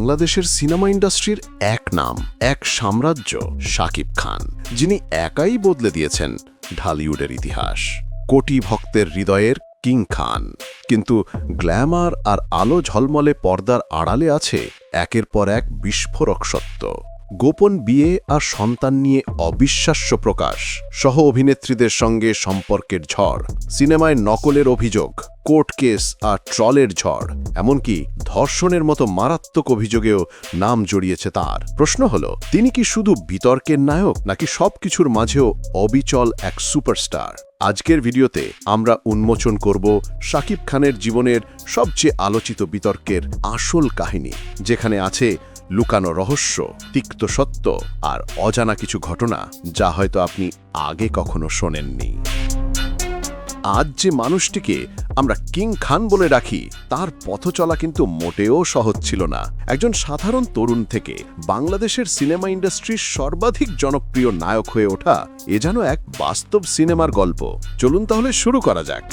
বাংলাদেশের সিনেমা ইন্ডাস্ট্রির এক নাম, এক সাম্রাজ্য, শাকিব খান, যিনি একাই বদলে দিয়েছেন ঢালিউডের ইতিহাস। কোটি ভক্তের হৃদয়ের কিং খান। কিন্তু গ্ল্যামার আর আলো ঝলমলে পর্দার আড়ালে আছে একের পর এক বিস্ফোরক সত্য। গোপন বিয়ে আর সন্তান নিয়ে অবিশ্বাস্য প্রকাশ, সহ অভিনেত্রীদের সঙ্গে সম্পর্কের ঝড়, সিনেমায় নকলের অভিযোগ, কোর্ট কেস আর ট্রলের ঝড়, এমনকি ধর্ষণের মতো মারাত্মক অভিযোগেও নাম জড়িয়েছে তার। প্রশ্ন হল, তিনি কি শুধু বিতর্কের নায়ক নাকি সবকিছুর মাঝেও অবিচল এক সুপারস্টার? আজকের ভিডিওতে আমরা উন্মোচন করব শাকিব খানের জীবনের সবচেয়ে আলোচিত বিতর্কের আসল কাহিনী, যেখানে আছে লুকানো রহস্য, তিক্ত সত্য আর অজানা কিছু ঘটনা যা হয়তো আপনি আগে কখনো শোনেননি। আজ যে মানুষটিকে আমরা কিং খান বলে রাখি, তার পথ চলা কিন্তু মোটেও সহজ ছিল না। একজন সাধারণ তরুণ থেকে বাংলাদেশের সিনেমা ইন্ডাস্ট্রির সর্বাধিক জনপ্রিয় নায়ক হয়ে ওঠা এ যেন এক বাস্তব সিনেমার গল্প। চলুন তাহলে শুরু করা যাক।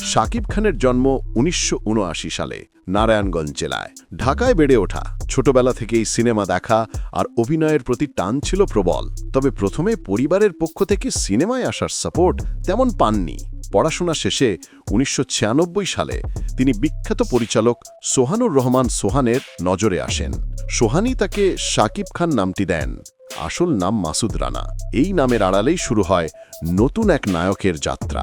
শাকিব খানের জন্ম উনিশশো উনআশি সালে। নারায়ণগঞ্জ জেলায়। ঢাকায় বেড়ে ওঠা। ছোটবেলা থেকেই সিনেমা দেখা আর অভিনয়ের প্রতি টান ছিল প্রবল। তবে প্রথমে পরিবারের পক্ষ থেকে সিনেমায় আসার সাপোর্ট তেমন পাননি। পড়াশোনা শেষে উনিশশো ছিয়ানব্বই সালে তিনি বিখ্যাত পরিচালক সোহানুর রহমান সোহানের নজরে আসেন। সোহানি তাকে শাকিব খান নামটি দেন। আসল নাম মাসুদ রানা। এই নামের আড়ালেই শুরু হয় নতুন এক নায়কের যাত্রা।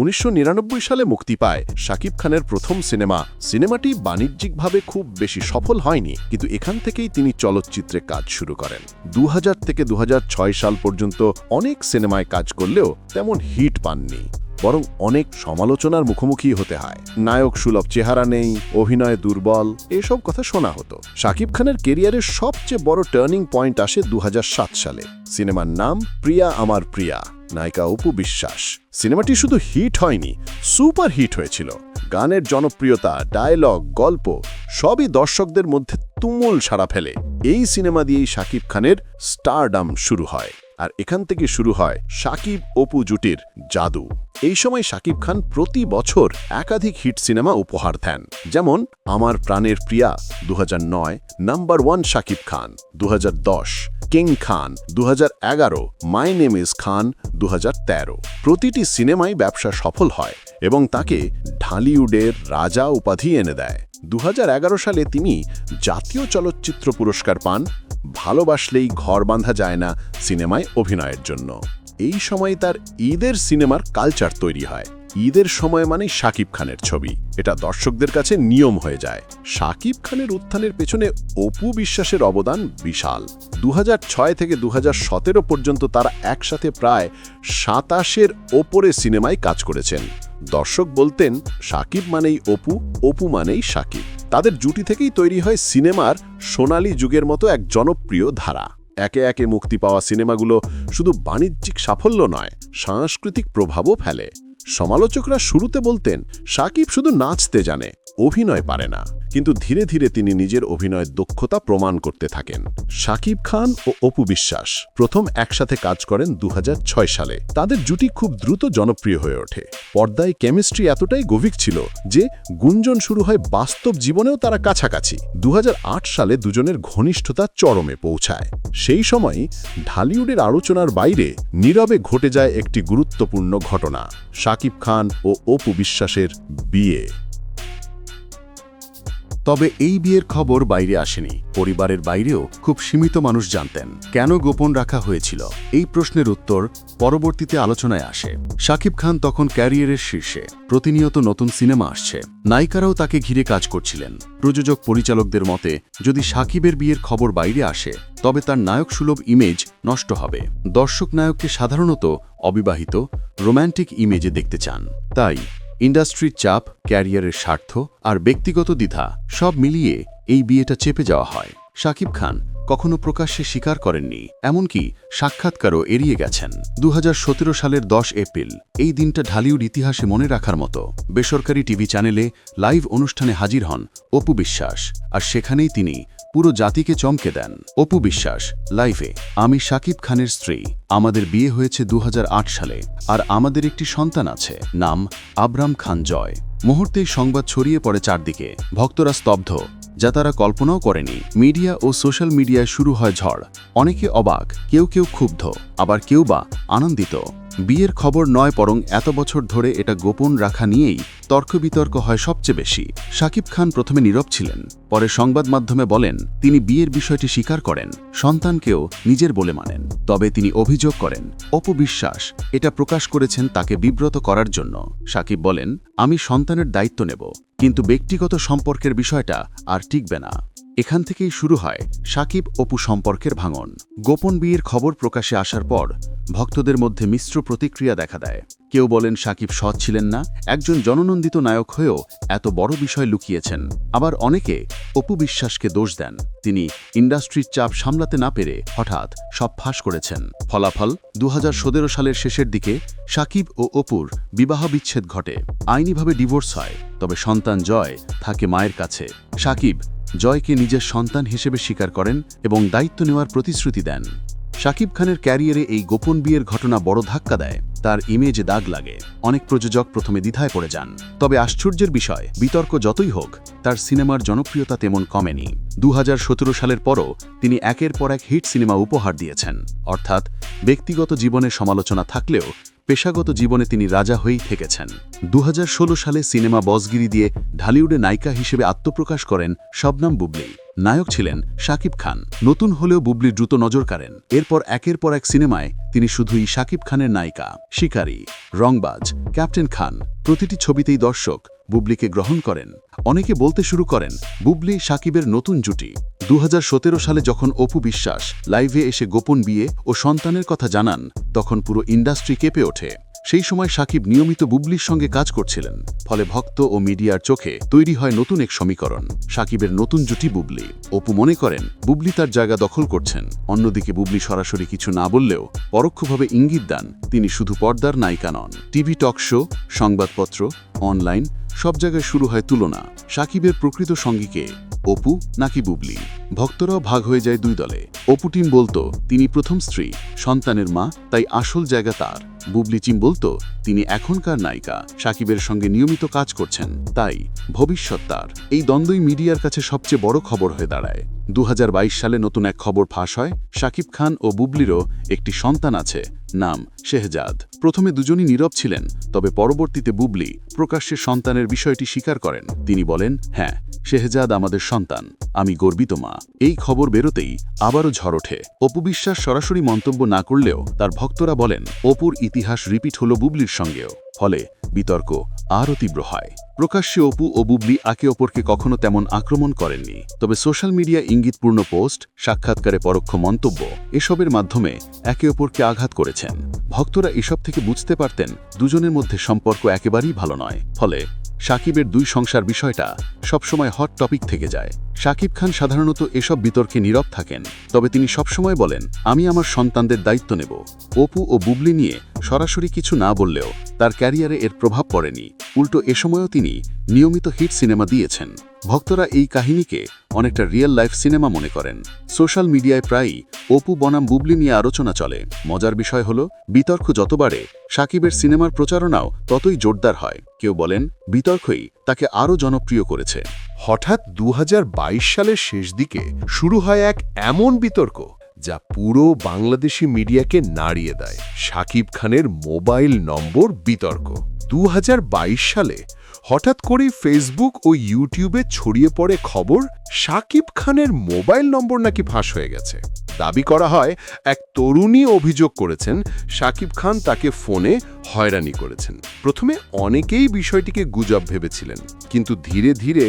উনিশশো নিরানব্বই সালে মুক্তি পায় শাকিব খানের প্রথম সিনেমা। সিনেমাটি বাণিজ্যিকভাবে খুব বেশি সফল হয়নি, কিন্তু এখান থেকেই তিনি চলচ্চিত্রে কাজ শুরু করেন। দু হাজার থেকে দুহাজার ছয় সাল পর্যন্ত অনেক সিনেমায় কাজ করলেও তেমন হিট পাননি। বরং অনেক সমালোচনার মুখোমুখি হতে হয়। নায়ক সুলভ চেহারা নেই, অভিনয় দুর্বল, এসব কথা শোনা হতো। শাকিব খানের কেরিয়ারের সবচেয়ে বড় টার্নিং পয়েন্ট আসে দু হাজার সাত সালে। সিনেমার নাম প্রিয়া আমার প্রিয়া, নায়িকা অপু বিশ্বাস। সিনেমাটি শুধু হিট হয়নি, সুপার হিট হয়েছিল। গানের জনপ্রিয়তা, ডায়লগ, গল্প, সবই দর্শকদের মধ্যে তুমুল সাড়া ফেলে। এই সিনেমা দিয়েই শাকিব খানের স্টারডাম শুরু হয়। আর এখান থেকে শুরু হয় সাকিব অপু জুটির জাদু। এই সময় শাকিব খান প্রতি বছর একাধিক হিট সিনেমা উপহার দেন। যেমন আমার প্রাণের প্রিয়া দু হাজার নয়, নাম্বার ওয়ান শাকিব খান দু হাজার দশ, কিং খান দু হাজার এগারো, মাই নেম ইজ খান দু হাজার তেরো। প্রতিটি সিনেমাই ব্যবসা সফল হয় এবং তাকে ঢালিউডের রাজা উপাধি এনে দেয়। দু হাজার এগারো সালে তিনি জাতীয় চলচ্চিত্র পুরস্কার পান ভালোবাসলেই ঘর বাঁধা যায় না সিনেমায় অভিনয়ের জন্য। এই সময় তার ঈদের সিনেমার কালচার তৈরি হয়। ঈদের সময় মানেই শাকিব খানের ছবি। এটা দর্শকদের কাছে নিয়ম হয়ে যায়। শাকিব খানের উত্থানের পেছনে অপু বিশ্বাসের অবদান বিশাল। দু হাজার ছয় থেকে দুহাজার সতেরো পর্যন্ত তারা একসাথে প্রায় সাতাশের ওপরে সিনেমায় কাজ করেছেন। দর্শক বলতেন, সাকিব মানেই অপু অপু মানেই সাকিব। তাদের জুটি থেকেই তৈরি হয় সিনেমার সোনালী যুগের মতো এক জনপ্রিয় ধারা। একে একে মুক্তি পাওয়া সিনেমাগুলো শুধু বাণিজ্যিক সাফল্য নয়, সাংস্কৃতিক প্রভাবও ফেলে। সমালোচকরা শুরুতে বলতেন, সাকিব শুধু নাচতে জানে অভিনয় পারে না। কিন্তু ধীরে ধীরে তিনি নিজের অভিনয়ের দক্ষতা প্রমাণ করতে থাকেন। সাকিব খান ও অপু বিশ্বাস প্রথম একসাথে কাজ করেন দু হাজার ছয় সালে। তাদের জুটি খুব দ্রুত জনপ্রিয় হয়ে ওঠে। পর্দায় কেমিস্ট্রি এতটাই গভীর ছিল যে গুঞ্জন শুরু হয় বাস্তব জীবনেও তারা কাছাকাছি। দু হাজার আট সালে দুজনের ঘনিষ্ঠতা চরমে পৌঁছায়। সেই সময় ঢালিউডের আলোচনার বাইরে নীরবে ঘটে যায় একটি গুরুত্বপূর্ণ ঘটনা সাকিব খান ও অপু বিশ্বাসের বিয়ে। তবে এই বিয়ের খবর বাইরে আসেনি। পরিবারের বাইরেও খুব সীমিত মানুষ জানতেন। কেন গোপন রাখা হয়েছিল? এই প্রশ্নের উত্তর পরবর্তীতে আলোচনায় আসে। শাকিব খান তখন ক্যারিয়ারের শীর্ষে। প্রতিনিয়ত নতুন সিনেমা আসছে। নায়িকারাও তাকে ঘিরে কাজ করছিলেন। প্রযোজক পরিচালকদের মতে, যদি সাকিবের বিয়ের খবর বাইরে আসে, তবে তার নায়ক সুলভ ইমেজ নষ্ট হবে। দর্শক নায়ককে সাধারণত অবিবাহিত, রোম্যান্টিক ইমেজে দেখতে চান। তাই ইন্ডাস্ট্রির চাপ, ক্যারিয়ারের স্বার্থ আর ব্যক্তিগত দ্বিধা সব মিলিয়ে এই বিয়েটা চেপে যাওয়া হয়। শাকিব খান কখনো প্রকাশ্যে স্বীকার করেননি, এমনকি সাক্ষাৎকারও এড়িয়ে গেছেন। দু হাজার সতেরো সালের দশ এপ্রিল, এই দিনটা ঢালিউড ইতিহাসে মনে রাখার মতো। বেসরকারি টিভি চ্যানেলে লাইভ অনুষ্ঠানে হাজির হন অপু বিশ্বাস, আর সেখানেই তিনি পুরো জাতিকে চমকে দেন। অপু বিশ্বাস, লাইভে, আমি শাকিব খানের স্ত্রী। আমাদের বিয়ে হয়েছে দু হাজার আট সালে, আর আমাদের একটি সন্তান আছে, নাম আবরাম খান জয়। মুহূর্তেই সংবাদ ছড়িয়ে পড়ে চারদিকে। ভক্তরা স্তব্ধ, যা তারা কল্পনাও করেনি। মিডিয়া ও সোশ্যাল মিডিয়ায় শুরু হয় ঝড়। অনেকে অবাক, কেউ কেউ ক্ষুব্ধ, আবার কেউ বা আনন্দিত। বিয়ের খবর নয়, বরং এত বছর ধরে এটা গোপন রাখা নিয়েই তর্ক বিতর্ক হয় সবচেয়ে বেশি। শাকিব খান প্রথমে নীরব ছিলেন, পরে সংবাদ মাধ্যমে বলেন, তিনি বিয়ের বিষয়টি স্বীকার করেন, সন্তানকেও নিজের বলে মানেন। তবে তিনি অভিযোগ করেন অপবিশ্বাস এটা প্রকাশ করেছেন তাকে বিব্রত করার জন্য। শাকিব বলেন, আমি সন্তানের দায়িত্ব নেব, কিন্তু ব্যক্তিগত সম্পর্কের বিষয়টা আর টিকবে না। এখান থেকেই শুরু হয় সাকিব অপু সম্পর্কের ভাঙন। গোপন বিয়ের খবর প্রকাশে আসার পর ভক্তদের মধ্যে মিশ্র প্রতিক্রিয়া দেখা দেয়। কেউ বলেন সাকিব সৎ ছিলেন না, একজন জননন্দিত নায়ক হয়েও এত বড় বিষয় লুকিয়েছেন। আবার অনেকে অপু বিশ্বাসকে দোষ দেন। তিনি ইন্ডাস্ট্রির চাপ সামলাতে না পেরে হঠাৎ সব ফাঁস করেছেন। ফলাফল দু হাজার সতেরো সালের শেষের দিকে সাকিব ও অপুর বিবাহ বিচ্ছেদ ঘটে। আইনিভাবে ডিভোর্স হয়, তবে সন্তান জয় থাকে মায়ের কাছে। সাকিব জয়কে নিজের সন্তান হিসেবে স্বীকার করেন এবং দায়িত্ব নেওয়ার প্রতিশ্রুতি দেন। শাকিব খানের ক্যারিয়ারে এই গোপন বিয়ের ঘটনা বড় ধাক্কা দেয়, তার ইমেজে দাগ লাগে। অনেক প্রযোজক প্রথমে দ্বিধায় পড়ে যান। তবে আশ্চর্যের বিষয়, বিতর্ক যতই হোক, তার সিনেমার জনপ্রিয়তা তেমন কমেনি। দু হাজার সতেরো সালের পরও তিনি একের পর এক হিট সিনেমা উপহার দিয়েছেন। অর্থাৎ ব্যক্তিগত জীবনে সমালোচনা থাকলেও পেশাগত জীবনে তিনি রাজা হয়েই থেকেছেন। দু হাজার ষোলো সালে সিনেমা বসগিরি দিয়ে ঢালিউডে নায়িকা হিসেবে আত্মপ্রকাশ করেন শবনম বুবলি। নায়ক ছিলেন শাকিব খান। নতুন হলেও বুবলি দ্রুত নজর কাড়েন। এরপর একের পর এক সিনেমায় তিনি শুধুই শাকিব খানের নায়িকা, শিকারী, রংবাজ, ক্যাপ্টেন খান, প্রতিটি ছবিতেই দর্শক বুবলিকে গ্রহণ করেন। অনেকে বলতে শুরু করেন, বুবলি সাকিবের নতুন জুটি। দু হাজার সতেরো সালে যখন অপু বিশ্বাস লাইভে এসে গোপন বিয়ে ও সন্তানের কথা জানান, তখন পুরো ইন্ডাস্ট্রি কেঁপে ওঠে। সেই সময় সাকিব নিয়মিত বুবলির সঙ্গে কাজ করছিলেন, ফলে ভক্ত ও মিডিয়ার চোখে তৈরি হয় নতুন এক সমীকরণ, সাকিবের নতুন জুটি বুবলি। অপু মনে করেন, বুবলি তার জায়গা দখল করছেন, অন্যদিকে বুবলি সরাসরি কিছু না বললেও পরোক্ষভাবে ইঙ্গিত দেন, তিনি শুধু পর্দার নায়িকা নন। টিভি টক শো, সংবাদপত্র, অনলাইন সব জায়গায় শুরু হয় তুলনা। সাকিবের প্রকৃত সঙ্গীকে অপু নাকি বুবলি? ভক্তরাও ভাগ হয়ে যায় দুই দলে। অপু টিম বলতো, তিনি প্রথম স্ত্রী, সন্তানের মা, তাই আসল জায়গা তার। বুবলি চিম বলতো, তিনি এখনকার নায়িকা, সাকিবের সঙ্গে নিয়মিত কাজ করছেন, তাই ভবিষ্যৎ তার। এই দ্বন্দ্বই মিডিয়ার কাছে সবচেয়ে বড় খবর হয়ে দাঁড়ায়। দু হাজার বাইশ সালে নতুন এক খবর ফাঁস হয়। সাকিব খান ও বুবলিরও একটি সন্তান আছে, নাম শেহজাদ। প্রথমে দুজনই নীরব ছিলেন, তবে পরবর্তীতে বুবলি প্রকাশ্যে সন্তানের বিষয়টি স্বীকার করেন। তিনি বলেন হ্যাঁ শেহজাদ আমাদের সন্তান, আমি গর্বিত মা। এই খবর বেরোতেই আবারও ঝড় ওঠে। অপু বিশ্বাস সরাসরি মন্তব্য না করলেও তার ভক্তরা বলেন, অপুর ইতিহাস রিপিট হল বুবলির সঙ্গেও। ফলে বিতর্ক আরও তীব্র হয়। প্রকাশ্যে অপু ও বুবলি একে অপরকে কখনো তেমন আক্রমণ করেননি। তবে সোশ্যাল মিডিয়া ইঙ্গিতপূর্ণ পোস্ট, সাক্ষাৎকারে পরোক্ষ মন্তব্য, এসবের মাধ্যমে একে অপরকে আঘাত করেছেন। ভক্তরা এসব থেকে বুঝতে পারতেন, দুজনের মধ্যে সম্পর্ক একেবারেই ভালো নয়। ফলে সাকিবের দুই সংসার বিষয়টা সবসময় হট টপিক থেকে যায়। সাকিব খান সাধারণত এসব বিতর্কে নীরব থাকেন, তবে তিনি সবসময় বলেন, আমি আমার সন্তানদের দায়িত্ব নেব। অপু ও বুবলি নিয়ে সরাসরি কিছু না বললেও তার ক্যারিয়ারে এর প্রভাব পড়েনি। উল্টো এ সময়ও তিনি নিয়মিত হিট সিনেমা দিয়েছেন। ভক্তরা এই কাহিনীকে অনেকটা রিয়েল লাইফ সিনেমা মনে করেন। সোশ্যাল মিডিয়ায় প্রায়ই অপু, বনাম, বুবলি নিয়ে আলোচনা চলে। মজার বিষয় হল, বিতর্ক যত বাড়ে, সাকিবের সিনেমার প্রচারণাও ততই জোরদার হয়। কেউ বলেন, বিতর্কই তাকে আরও জনপ্রিয় করেছে। হঠাৎ দু হাজার বাইশ সালের শেষ দিকে শুরু হয় এক এমন বিতর্ক, যা পুরো বাংলাদেশি মিডিয়াকে নাড়িয়ে দেয়। সাকিব খানের মোবাইল নম্বর বিতর্ক। দু হাজার বাইশ সালে হঠাৎ করেই ফেসবুক ও ইউটিউবে ছড়িয়ে পড়ে খবর শাকিব খানের মোবাইল নম্বর নাকি ফাঁস হয়ে গেছে। দাবি করা হয়, এক তরুণী অভিযোগ করেছেন, সাকিব খান তাকে ফোনে হয়রানি করেছেন। প্রথমে অনেকেই বিষয়টিকে গুজব ভেবেছিলেন, কিন্তু ধীরে ধীরে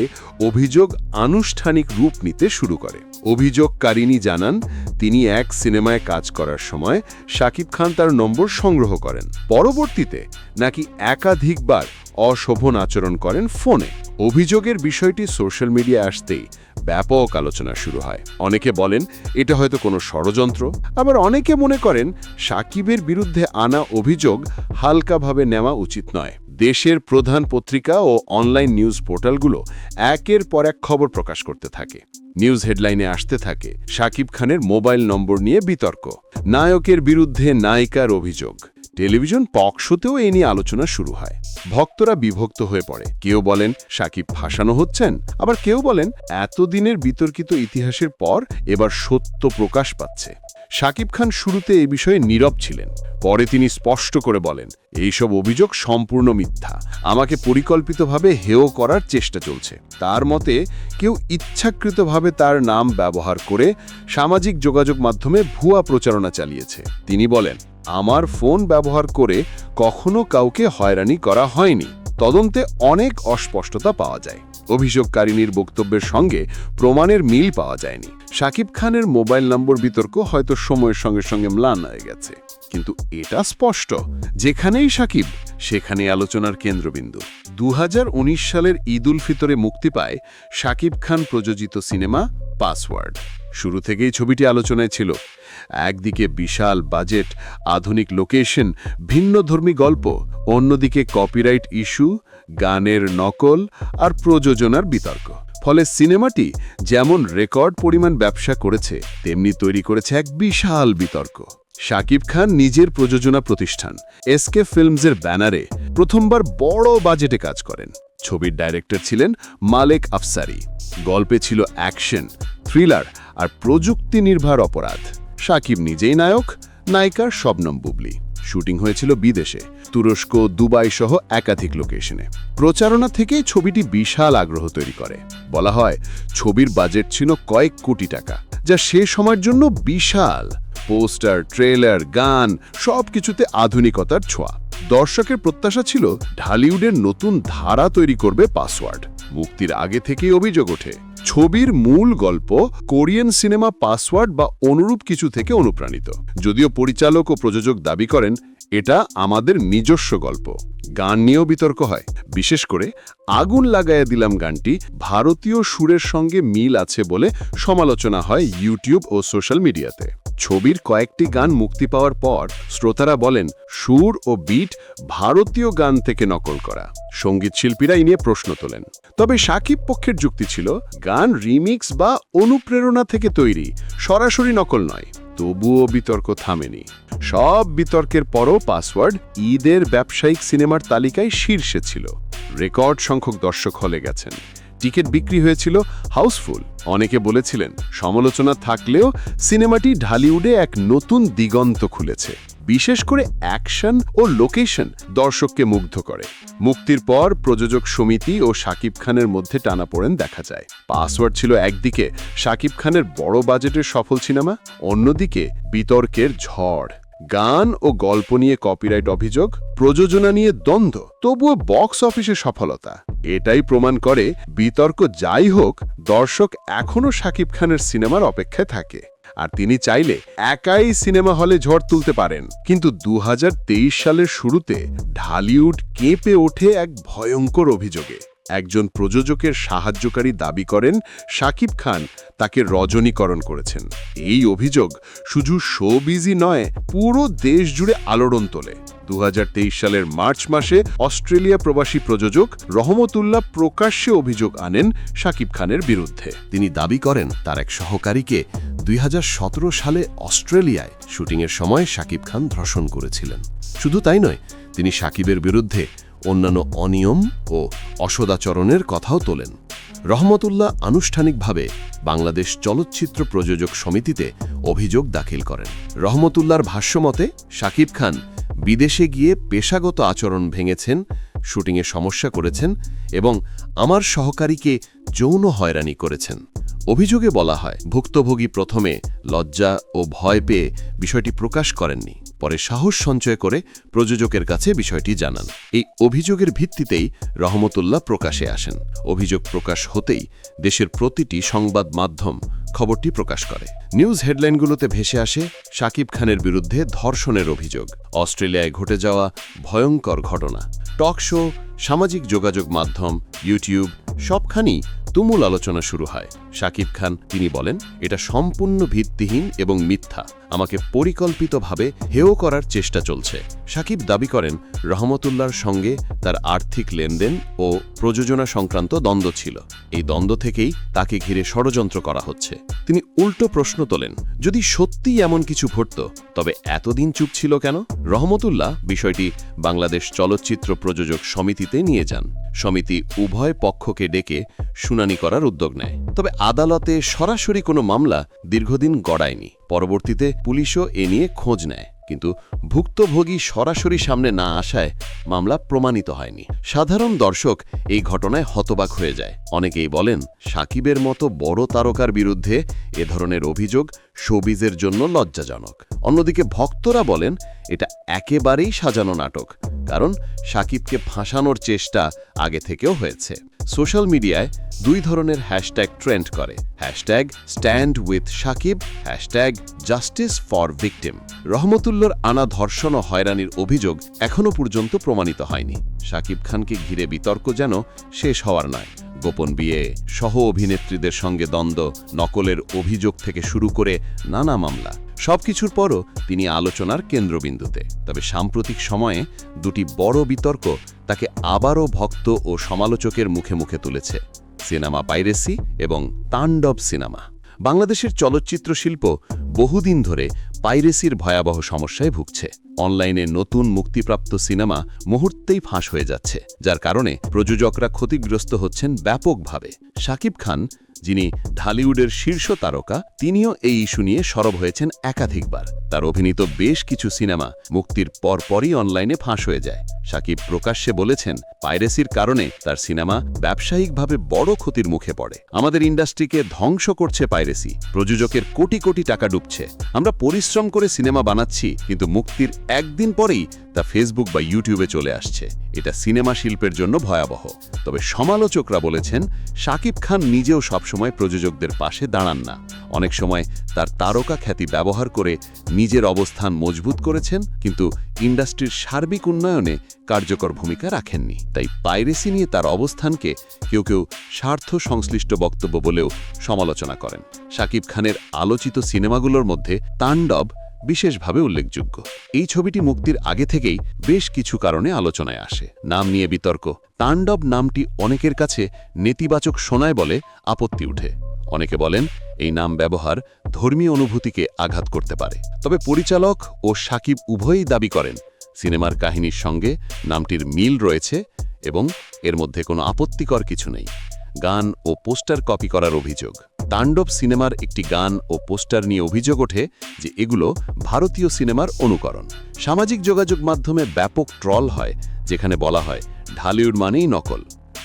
অভিযোগ আনুষ্ঠানিক রূপ নিতে শুরু করে। অভিযোগকারিনী জানান তিনি এক সিনেমায় কাজ করার সময় শাকিব খান তার নম্বর সংগ্রহ করেন। পরবর্তীতে নাকি একাধিকবার অশোভন আচরণ করেন ফোনে। অভিযোগের বিষয়টি সোশ্যাল মিডিয়া আসতেই ব্যাপক আলোচনা শুরু হয়। অনেকে বলেন, এটা হয়তো কোনো ষড়যন্ত্র। আবার অনেকে মনে করেন সাকিবের বিরুদ্ধে আনা অভিযোগ হালকাভাবে নেওয়া উচিত নয়। দেশের প্রধান পত্রিকা ও অনলাইন নিউজ পোর্টালগুলো একের পর এক খবর প্রকাশ করতে থাকে। নিউজ হেডলাইনে আসতে থাকে শাকিব খানের মোবাইল নম্বর নিয়ে বিতর্ক। নায়কের বিরুদ্ধে নায়িকার অভিযোগ। টেলিভিশন টক শোতেও এই নিয়ে আলোচনা শুরু হয়। ভক্তরা বিভক্ত হয়ে পড়ে। কেউ বলেন সাকিব ফাঁসানো হচ্ছেন, আবার কেউ বলেন এতদিনের বিতর্কিত ইতিহাসের পর এবার সত্য প্রকাশ পাচ্ছে। সাকিব খান শুরুতে এই বিষয়ে নীরব ছিলেন। পরে তিনি স্পষ্ট করে বলেন, এইসব অভিযোগ সম্পূর্ণ মিথ্যা। আমাকে পরিকল্পিতভাবে হেয় করার চেষ্টা চলছে। তার মতে, কেউ ইচ্ছাকৃতভাবে তার নাম ব্যবহার করে সামাজিক যোগাযোগ মাধ্যমে ভুয়া প্রচারণা চালিয়েছে। তিনি বলেন আমার ফোন ব্যবহার করে কখনো কাউকে হয়রানি করা হয়নি। তদন্তে অনেক অস্পষ্টতা পাওয়া যায়। অভিযোগকারিনীর বক্তব্যের সঙ্গে প্রমাণের মিল পাওয়া যায়নি। শাকিব খানের মোবাইল নম্বর বিতর্ক হয়তো সময়ের সঙ্গে সঙ্গে ম্লান হয়ে গেছে। কিন্তু এটা স্পষ্ট, যেখানেই সাকিব, সেখানে আলোচনার কেন্দ্রবিন্দু। দু হাজার উনিশ সালের ঈদ উল ফিতরে মুক্তি পায় শাকিব খান প্রযোজিত সিনেমা পাসওয়ার্ড। শুরু থেকেই ছবিটি আলোচনায় ছিল। একদিকে বিশাল বাজেট, আধুনিক লোকেশন ভিন্নধর্মী গল্প, অন্যদিকে কপিরাইট ইস্যু গানের নকল আর প্রযোজনার বিতর্ক। ফলে সিনেমাটি যেমন রেকর্ড পরিমাণ ব্যবসা করেছে, তেমনি তৈরি করেছে এক বিশাল বিতর্ক। শাকিব খান নিজের প্রযোজনা প্রতিষ্ঠান এসকে ফিল্মসের ব্যানারে প্রথমবার বড় বাজেটে কাজ করেন। ছবির ডাইরেক্টর ছিলেন মালেক আফসারি। গল্পে ছিল অ্যাকশন থ্রিলার আর প্রযুক্তি নির্ভর অপরাধ। সাকিব নিজেই নায়ক, নায়িকার শবনম বুবলি। শুটিং হয়েছিল বিদেশে, তুরস্ক, দুবাই সহ একাধিক লোকেশনে। প্রচারণা থেকেই ছবিটি বিশাল আগ্রহ তৈরি করে। বলা হয়, ছবির বাজেট ছিল কয়েক কোটি টাকা, যা সে সময়ের জন্য বিশাল। পোস্টার, ট্রেলার, গান সব কিছুতে আধুনিকতার ছোঁয়া। দর্শকের প্রত্যাশা ছিল ঢালিউডের নতুন ধারা তৈরি করবে পাসওয়ার্ড। মুক্তির আগে থেকেই অভিযোগ ওঠে, ছবির মূল গল্প কোরিয়ান সিনেমা পাসওয়ার্ড বা অনুরূপ কিছু থেকে অনুপ্রাণিত। যদিও পরিচালক ও প্রযোজক দাবি করেন, এটা আমাদের নিজস্ব গল্প, গান নিয়েও বিতর্ক হয়। বিশেষ করে, আগুন লাগাইয়া দিলাম গানটি ভারতীয় সুরের সঙ্গে মিল আছে বলে সমালোচনা হয় ইউটিউব ও সোশ্যাল মিডিয়াতে। ছবির কয়েকটি গান মুক্তি পাওয়ার পর শ্রোতারা বলেন, সুর ও বিট ভারতীয় গান থেকে নকল করা। সংগীত শিল্পীরা নিয়ে প্রশ্ন তোলেন। তবে সাকিব পক্ষের যুক্তি ছিল, গান রিমিক্স বা অনুপ্রেরণা থেকে তৈরি, সরাসরি নকল নয়, তবুও বিতর্ক থামেনি। সব বিতর্কের পরও পাসওয়ার্ড ঈদের ব্যবসায়িক সিনেমার তালিকায় শীর্ষে ছিল। রেকর্ড সংখ্যক দর্শক হলে গেছেন। টিকিট বিক্রি হয়েছিল হাউসফুল। অনেকে বলেছিলেন, সমালোচনা থাকলেও সিনেমাটি ঢালিউডে এক নতুন দিগন্ত খুলেছে। বিশেষ করে অ্যাকশন ও লোকেশন দর্শককে মুগ্ধ করে। মুক্তির পর প্রযোজক সমিতি ও শাকিব খানের মধ্যে টানাপোড়েন দেখা যায়। পাসওয়ার্ড ছিল একদিকে, শাকিব খানের বড় বাজেটের সফল সিনেমা, অন্যদিকে বিতর্কের ঝড়। গান ও গল্প নিয়ে কপিরাইট অভিযোগ, প্রযোজনা নিয়ে দ্বন্দ্ব, তবুও বক্স অফিসে সফলতা। এটাই প্রমাণ করে বিতর্ক যাই হোক, দর্শক এখনও শাকিব খানের সিনেমার অপেক্ষায় থাকে। আর তিনি চাইলে একাই সিনেমা হলে ঝড় তুলতে পারেন। কিন্তু দু হাজার তেইশ সালের শুরুতে ঢালিউড কেঁপে ওঠে এক ভয়ঙ্কর অভিযোগে। একজন প্রযোজকের সাহায্যকারী দাবি করেন শাকিব খান তাকে রজনীকরণ করেছেন। এই অভিযোগ শুধু শোবিজি নয়, পুরো দেশ জুড়ে আলোড়ন তোলে। দু সালের মার্চ মাসে অস্ট্রেলিয়া প্রবাসী প্রযোজক রহমতুল্লাহ প্রকাশ্যে অভিযোগ আনেন শাকিব খানের বিরুদ্ধে। তিনি দাবি করেন, তার এক সহকারীকে দুই হাজার সতেরো সালে অস্ট্রেলিয়ায় শুটিংয়ের সময় শাকিব খান ধর্ষণ করেছিলেন। শুধু তাই নয়, তিনি শাকিবের বিরুদ্ধে অন্যান্য অনিয়ম ও অসদাচরণের কথাও তোলেন। রহমতুল্লাহ আনুষ্ঠানিকভাবে বাংলাদেশ চলচ্চিত্র প্রযোজক সমিতিতে অভিযোগ দাখিল করেন। রহমতুল্লার ভাষ্যমতে, শাকিব খান বিদেশে গিয়ে পেশাগত আচরণ ভেঙেছেন, শুটিংয়ে সমস্যা করেছেন এবং আমার সহকারীকে যৌন হয়রানি করেছেন। অভিযোগে বলা হয়, ভুক্তভোগী প্রথমে লজ্জা ও ভয় পেয়ে বিষয়টি প্রকাশ করেননি। পরে সাহস সঞ্চয় করে প্রযোজকের কাছে বিষয়টি জানান। এই অভিযোগের ভিত্তিতেই রহমতুল্লাহ প্রকাশে আসেন। অভিযোগ প্রকাশ হতেই দেশের প্রতিটি সংবাদ মাধ্যম খবরটি প্রকাশ করে। নিউজ হেডলাইনগুলোতে ভেসে আসে শাকিব খানের বিরুদ্ধে ধর্ষণের অভিযোগ। অস্ট্রেলিয়ায় ঘটে যাওয়া ভয়ঙ্কর ঘটনা। টক শো, সামাজিক যোগাযোগ মাধ্যম, ইউটিউব সবখানি তুমুল আলোচনা শুরু হয়। শাকিব খান, তিনি বলেন, এটা সম্পূর্ণ ভিত্তিহীন এবং মিথ্যা। আমাকে পরিকল্পিতভাবে হেয় করার চেষ্টা চলছে। শাকিব দাবি করেন, রহমতুল্লাহর সঙ্গে তার আর্থিক লেনদেন ও প্রযোজনা সংক্রান্ত দ্বন্দ্ব ছিল। এই দ্বন্দ্ব থেকেই তাকে ঘিরে ষড়যন্ত্র করা হচ্ছে। তিনি উল্টো প্রশ্ন তোলেন, যদি সত্যিই এমন কিছু ঘটত, তবে এতদিন চুপ ছিল কেন? রহমতুল্লাহ বিষয়টি বাংলাদেশ চলচ্চিত্র প্রযোজক সমিতিতে নিয়ে যান। সমিতি উভয় পক্ষকে ডেকে শুনানি করার উদ্যোগ নেয়। তবে আদালতে সরাসরি কোনো মামলা দীর্ঘদিন গড়ায়নি। পরবর্তীতে পুলিশও এ নিয়ে খোঁজ নেয়। কিন্তু ভুক্তভোগী সরাসরি সামনে না আসায় মামলা প্রমাণিত হয়নি। সাধারণ দর্শক এই ঘটনায় হতবাক হয়ে যায়। অনেকেই বলেন, সাকিবের মতো বড় তারকার বিরুদ্ধে এ ধরনের অভিযোগ শোবিজের জন্য লজ্জাজনক। অন্যদিকে ভক্তরা বলেন, এটা একেবারেই সাজানো নাটক। কারণ সাকিবকে ফাঁসানোর চেষ্টা আগে থেকেও হয়েছে। সোশ্যাল মিডিয়ায় দুই ধরনের হ্যাশট্যাগ ট্রেন্ড করে। Hashtag stand with Sakib, hashtag justice for victim. রহমতুল্লোর আনা ধর্ষণ ও হয়রানির অভিযোগ এখনও পর্যন্ত প্রমাণিত হয়নি। সাকিব খানকে ঘিরে বিতর্ক যেন শেষ হওয়ার নয়। গোপন বিয়ে সহ অভিনেত্রীদের সঙ্গে দ্বন্দ্ব, নকলের অভিযোগ থেকে শুরু করে নানা মামলা। সবকিছুর পরও তিনি আলোচনার কেন্দ্রবিন্দুতে। তবে সাম্প্রতিক সময়ে দুটি বড় বিতর্ক তাকে আবারও ভক্ত ও সমালোচকের মুখে মুখে তুলেছে। সিনেমা পাইরেসি এবং তাণ্ডব সিনেমা। বাংলাদেশের চলচ্চিত্র শিল্প বহুদিন ধরে পাইরেসির ভয়াবহ সমস্যায় ভুগছে। অনলাইনে নতুন মুক্তিপ্রাপ্ত সিনেমা মুহূর্তেই ফাঁস হয়ে যাচ্ছে, যার কারণে প্রযোজকরা ক্ষতিগ্রস্ত হচ্ছেন ব্যাপকভাবে। শাকিব খান যিনি ঢালিউডের শীর্ষ তারকা, তিনিও এই ইস্যু নিয়ে সরব হয়েছেন একাধিকবার। তার অভিনীত বেশ কিছু সিনেমা মুক্তির পরপরই অনলাইনে ফাঁস হয়ে যায়। সাকিব প্রকাশ্যে বলেছেন, পাইরেসির কারণে তার সিনেমা ব্যবসায়িকভাবে বড় ক্ষতির মুখে পড়ে। আমাদের ইন্ডাস্ট্রিকে ধ্বংস করছে পাইরেসি। প্রযোজকের কোটি কোটি টাকা ডুবছে। আমরা পরিশ্রম করে সিনেমা বানাচ্ছি, কিন্তু মুক্তির একদিন পরেই তা ফেসবুক বা ইউটিউবে চলে আসছে। এটা সিনেমা শিল্পের জন্য ভয়াবহ। তবে সমালোচকরা বলেছেন শাকিব খান নিজেও সবসময় প্রযোজকদের পাশে দাঁড়ান না। অনেক সময় তার তারকা খ্যাতি ব্যবহার করে নিজের অবস্থান মজবুত করেছেন, কিন্তু ইন্ডাস্ট্রির সার্বিক উন্নয়নে কার্যকর ভূমিকা রাখেননি। তাই পাইরেসি নিয়ে তার অবস্থানকে কেউ কেউ স্বার্থ সংশ্লিষ্ট বক্তব্য বলেও সমালোচনা করেন। শাকিব খানের আলোচিত সিনেমাগুলোর মধ্যে তাণ্ডব বিশেষভাবে উল্লেখযোগ্য। এই ছবিটি মুক্তির আগে থেকেই বেশ কিছু কারণে আলোচনায় আসে। নাম নিয়ে বিতর্ক। তাণ্ডব নামটি অনেকের কাছে নেতিবাচক শোনায় বলে আপত্তি উঠে। অনেকে বলেন, এই নাম ব্যবহার ধর্মীয় অনুভূতিকে আঘাত করতে পারে। তবে পরিচালক ও সাকিব উভয়ই দাবি করেন, সিনেমার কাহিনীর সঙ্গে নামটির মিল রয়েছে এবং এর মধ্যে কোনো আপত্তিকর কিছু নেই। গান ও পোস্টার কপি করার অভিযোগ। তাণ্ডব সিনেমার একটি গান ও পোস্টার নিয়ে অভিযোগ ওঠে যে এগুলো ভারতীয় সিনেমার অনুকরণ। সামাজিক যোগাযোগ মাধ্যমে ব্যাপক ট্রল হয়, যেখানে বলা হয়, ঢালিউড মানেই নকল।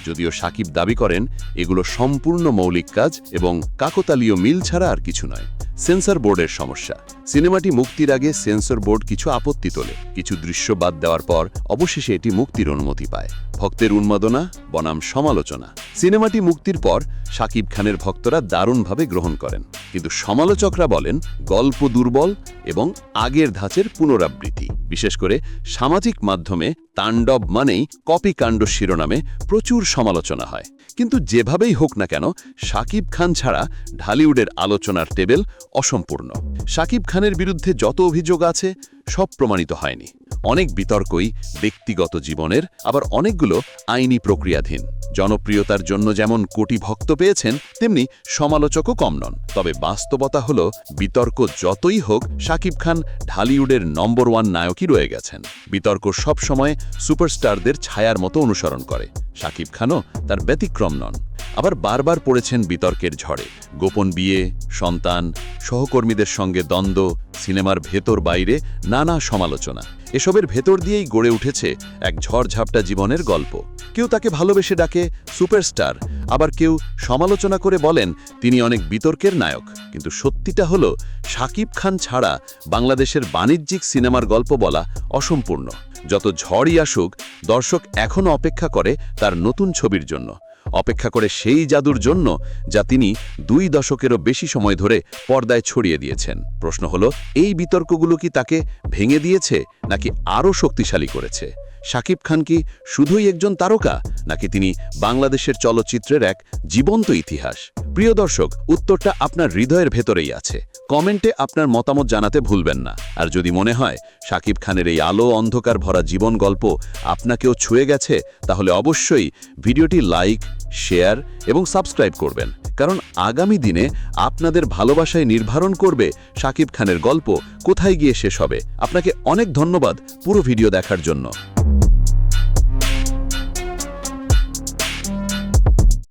যদিও সাকিব দাবি করেন, এগুলো সম্পূর্ণ মৌলিক কাজ এবং কাকতালীয় মিল ছাড়া আর কিছু নয়। সেন্সর বোর্ডের সমস্যা। সিনেমাটি মুক্তির আগে সেন্সর বোর্ড কিছু আপত্তি তোলে। কিছু দৃশ্য বাদ দেওয়ার পর অবশেষে এটি মুক্তির অনুমতি পায়। ভক্তের উন্মাদনা, বনাম সমালোচনা। সিনেমাটি মুক্তির পর সাকিব খানের ভক্তরা দারুণভাবে গ্রহণ করেন। কিন্তু সমালোচকরা বলেন, গল্প দুর্বল এবং আগের ধাঁচের পুনরাবৃত্তি। বিশেষ করে সামাজিক মাধ্যমে তাণ্ডব মানেই কপি কাণ্ড শিরোনামে প্রচুর সমালোচনা হয়। কিন্তু যেভাবেই হোক না কেন, সাকিব খান ছাড়া ঢালিউডের আলোচনার টেবিল অসম্পূর্ণ। সাকিব খানের বিরুদ্ধে যত অভিযোগ আছে, সব প্রমাণিত হয়নি। অনেক বিতর্কই ব্যক্তিগত জীবনের, আবার অনেকগুলো আইনি প্রক্রিয়াধীন। জনপ্রিয়তার জন্য যেমন কোটি ভক্ত পেয়েছেন, তেমনি সমালোচকও কম নন। তবে বাস্তবতা হল, বিতর্ক যতই হোক, সাকিব খান ঢালিউডের নম্বর ওয়ান নায়কই রয়ে গেছেন। বিতর্ক সবসময় সুপারস্টারদের ছায়ার মতো অনুসরণ করে। সাকিব খানও তার ব্যতিক্রম নন। আবার বারবার পড়েছেন বিতর্কের ঝড়ে। গোপন বিয়ে, সন্তান, সহকর্মীদের সঙ্গে দ্বন্দ্ব, সিনেমার ভেতর বাইরে, নানা সমালোচনা। এসবের ভেতর দিয়েই গড়ে উঠেছে এক ঝড়ঝাপটা জীবনের গল্প। কেউ তাকে ভালোবেসে ডাকে সুপারস্টার, আবার কেউ সমালোচনা করে বলেন, তিনি অনেক বিতর্কের নায়ক। কিন্তু সত্যিটা হলো, সাকিব খান ছাড়া বাংলাদেশের বাণিজ্যিক সিনেমার গল্প বলা অসম্পূর্ণ। যত ঝড়ই আসুক, দর্শক এখনও অপেক্ষা করে তার নতুন ছবির জন্য। অপেক্ষা করে সেই জাদুর জন্য যা তিনি দুই দশকেরও বেশি সময় ধরে পর্দায় ছড়িয়ে দিয়েছেন। প্রশ্ন হলো, এই বিতর্কগুলো কি তাকে ভেঙে দিয়েছে নাকি আরও শক্তিশালী করেছে? শাকিব খান কি শুধুই একজন তারকা, নাকি তিনি বাংলাদেশের চলচ্চিত্রের এক জীবন্ত ইতিহাস? প্রিয় দর্শক, উত্তরটা আপনার হৃদয়ের ভেতরেই আছে। কমেন্টে আপনার মতামত জানাতে ভুলবেন না। আর যদি মনে হয় শাকিব খানের এই আলো অন্ধকার ভরা জীবন গল্প আপনাকেও ছুঁয়ে গেছে, তাহলে অবশ্যই ভিডিওটি লাইক, শেয়ার এবং সাবস্ক্রাইব করবেন। কারণ আগামী দিনে আপনাদের ভালোবাসায় নির্ধারণ করবে শাকিব খানের গল্প কোথায় গিয়ে শেষ হবে। আপনাকে অনেক ধন্যবাদ পুরো ভিডিও দেখার জন্য।